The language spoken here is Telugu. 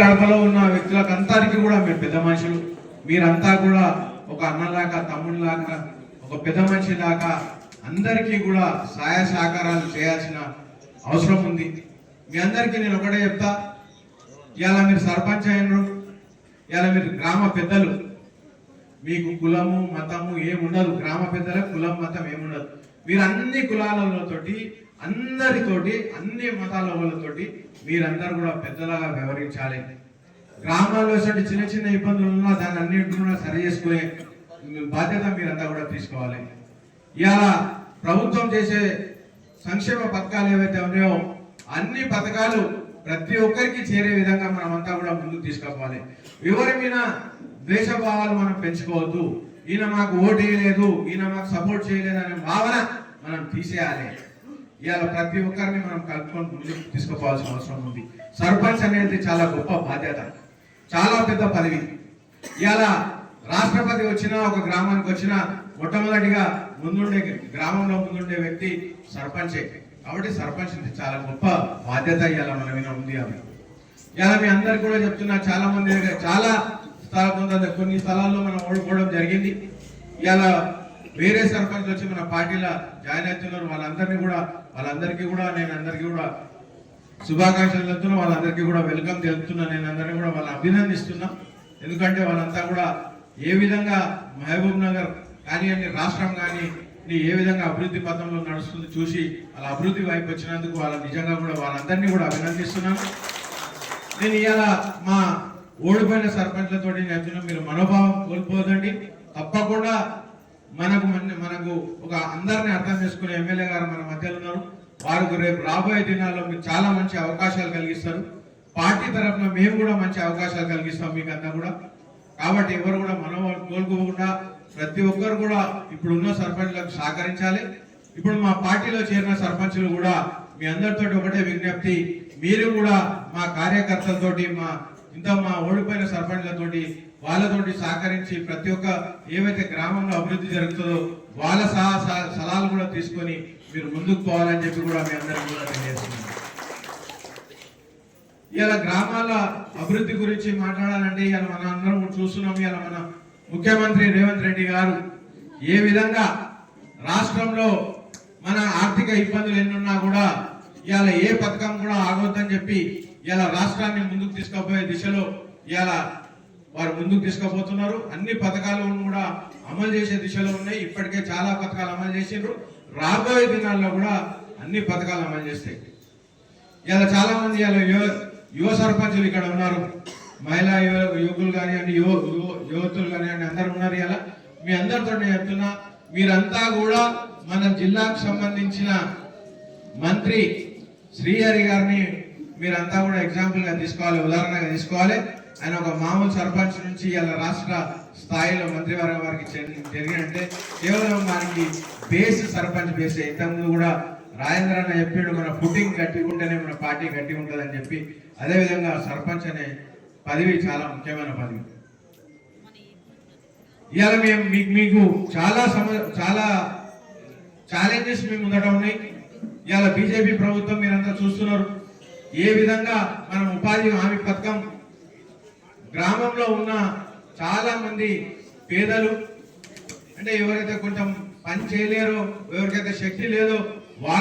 గడపలో ఉన్న వ్యక్తులకు అంతరికి కూడా మేము పెద్ద మనుషులు. మీరంతా కూడా ఒక అన్నలాగా తమ్ముళ్ళలాగా ఒక పెద్ద మనిషి దాకా అందరికీ కూడా సహాయ సహకారాలు చేయాల్సిన అవసరం ఉంది. మీ అందరికీ నేను ఒకటే చెప్తా. ఇవాళ మీరు సర్పంచ్ అయినరు ఇవాళ మీరు గ్రామ పెద్దలు. మీకు కులము మతము ఏముండదు. గ్రామ పెద్దలకు కులం మతం ఏముండదు. మీరు అన్ని కులాలతోటి అందరితోటి అన్ని మతాల వాళ్ళతోటి మీరందరూ కూడా పెద్దలాగా వ్యవహరించాలి. గ్రామాల్లో ఇటువంటి చిన్న చిన్న ఇబ్బందులు ఉన్నా దాన్ని అన్నింటిని కూడా సరి చేసుకునే బాధ్యత మీరంతా కూడా తీసుకోవాలి. ఇలా ప్రభుత్వం చేసే సంక్షేమ పథకాలు ఏవైతే ఉన్నాయో అన్ని పథకాలు ప్రతి ఒక్కరికి చేరే విధంగా మనం అంతా కూడా ముందుకు తీసుకుపోవాలి. ఎవరి మీద ద్వేషభావాలు మనం పెంచుకోవద్దు. ఈయన మాకు ఓటు వేయలేదు ఈయన మాకు సపోర్ట్ చేయలేదు అనే భావన మనం తీసేయాలి. ఇవాళ ప్రతి ఒక్కరిని మనం కలుపుకొని ముందుకు తీసుకుపోవాల్సిన అవసరం ఉంది. సర్పంచ్ అనేది చాలా గొప్ప బాధ్యత చాలా పెద్ద పదవి. ఇవాళ రాష్ట్రపతి వచ్చినా ఒక గ్రామానికి వచ్చినా మొట్టమొదటిగా ముందుండే గ్రామంలో ముందుండే వ్యక్తి సర్పంచే. కాబట్టి సర్పంచ్ చాలా గొప్ప బాధ్యత ఇవాళ మన మీద ఉంది ఆమె. ఇలా మీ అందరికి కూడా చెప్తున్నా చాలా మంది చాలా స్థల కొన్ని స్థలాల్లో మనం ఓడిపోవడం జరిగింది. ఇవాళ వేరే సర్పంచ్ వచ్చి మన పార్టీలో జాయిన్ అవుతున్నారు. వాళ్ళందరినీ కూడా వాళ్ళందరికీ కూడా నేను అందరికీ కూడా శుభాకాంక్షలు చెప్తున్నా వాళ్ళందరికీ కూడా వెల్కమ్ తెలుపుతున్నా. నేను అందరినీ కూడా వాళ్ళని అభినందిస్తున్నా. ఎందుకంటే వాళ్ళంతా కూడా ఏ విధంగా మహబూబ్ నగర్ కానివ్వండి రాష్ట్రం కానీ ఏ విధంగా అభివృద్ధి పథంలో నడుస్తుంది చూసి వాళ్ళ అభివృద్ధి వైపు వచ్చినందుకు వాళ్ళ నిజంగా కూడా వాళ్ళందరినీ కూడా అభినందిస్తున్నాను నేను ఇవాళ మా ఓడిపోయిన సర్పంచ్లతో చెప్తున్నా మీరు మనోభావం కోల్పోదండి. తప్పకుండా మనకు మనకు ఒక అందరిని అర్థం చేసుకునే ఎమ్మెల్యే గారు మన మధ్యలో ఉన్నారు. వారికి రేపు రాబోయే దినాల్లో మీకు చాలా మంచి అవకాశాలు కలిగిస్తారు. పార్టీ తరఫున మేము కూడా మంచి అవకాశాలు కలిగిస్తాం మీకు అంతా కూడా. కాబట్టి ఎవరు కూడా మనోభావం కోల్పోకుండా ప్రతి ఒక్కరు కూడా ఇప్పుడు ఉన్న సర్పంచ్లకు సహకరించాలి. ఇప్పుడు మా పార్టీలో చేరిన సర్పంచులు కూడా మీ అందరితోటి ఒకటే విజ్ఞప్తి. మీరు కూడా మా కార్యకర్తలతోటి మా ఇంత మా ఓడిపోయిన సర్పంచ్లతోటి వాళ్ళతోటి సహకరించి ప్రతి ఒక్క ఏవైతే గ్రామంలో అభివృద్ధి జరుగుతుందో వాళ్ళ సహా సహా- సలహాలు కూడా తీసుకొని మీరు ముందుకు పోవాలని చెప్పి కూడా మీ అందరికీ కూడా తెలియజేస్తున్నాను. ఇలా గ్రామాల అభివృద్ధి గురించి మాట్లాడాలంటే ఇలా మన అందరం చూస్తున్నాం. ఇలా మన ముఖ్యమంత్రి రేవంత్ రెడ్డి గారు ఏ విధంగా రాష్ట్రంలో మన ఆర్థిక ఇబ్బందులు ఎన్నున్నా కూడా ఇవాళ ఏ పథకం కూడా ఆగొద్దని చెప్పి ఇలా రాష్ట్రాన్ని ముందుకు తీసుకుపోయే దిశలో ఇలా వారు ముందుకు తీసుకుపోతున్నారు. అన్ని పథకాలు కూడా అమలు చేసే దిశలో ఉన్నాయి. ఇప్పటికే చాలా పథకాలు అమలు చేసిండ్రు. రాబోయే దినాల్లో కూడా అన్ని పథకాలు అమలు చేస్తాయి. ఇలా చాలా మంది ఇలా యువ యువ సర్పంచులు ఇక్కడ ఉన్నారు. మహిళా యువ యువకులు కానివ్వండి యువ- యువతులు కానివ్వండి అందరు ఉన్నారు ఇలా మీ అందరితో నేను చెప్తున్నా మీరంతా కూడా మన జిల్లాకు సంబంధించిన మంత్రి శ్రీహరి గారిని మీరంతా కూడా ఎగ్జాంపుల్గా తీసుకోవాలి ఉదాహరణగా తీసుకోవాలి. ఆయన ఒక మామూలు సర్పంచ్ నుంచి ఇలా రాష్ట్ర స్థాయిలో మంత్రివర్గ వారికి జరిగినంటే కేవలం వారికి బేస్ సర్పంచ్ బేస్. ఇంతకుముందు కూడా రాజేంద్ర అన్న చెప్పాడు మన ఫుటింగ్ గట్టి ఉంటేనే మన పార్టీ గట్టిగా ఉంటుందని చెప్పి. అదేవిధంగా సర్పంచ్ అనే పదవి చాలా ముఖ్యమైన పదవి. ఇవాళ మేము మీకు మీకు చాలా సమ చాలా ఛాలెంజెస్ మీ ముందట ఉన్నాయి. ఇవాళ బీజేపీ ప్రభుత్వం మీరంతా చూస్తున్నారు. ఏ విధంగా మనం ఉపాధి హామీ పథకం గ్రామంలో ఉన్న చాలా మంది పేదలు అంటే ఎవరైతే కొంచెం పని చేయలేరో ఎవరికైతే శక్తి లేదో వాళ్ళ